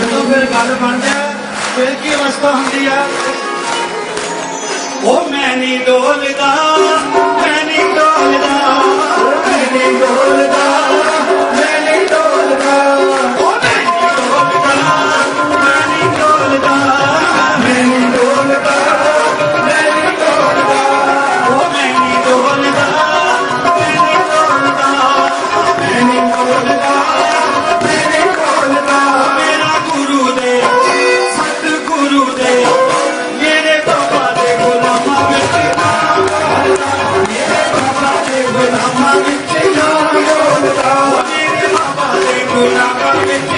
ਜਦੋਂ ਫਿਰ ਗੱਲ ਬਣਦਾ ਫਿਰ ਕੀ ਅਵਸਥਾ ਹੁੰਦੀ ਆ? ਉਹ ਮੈਂ ਨਹੀਂ ਡੋਲਦਾ। una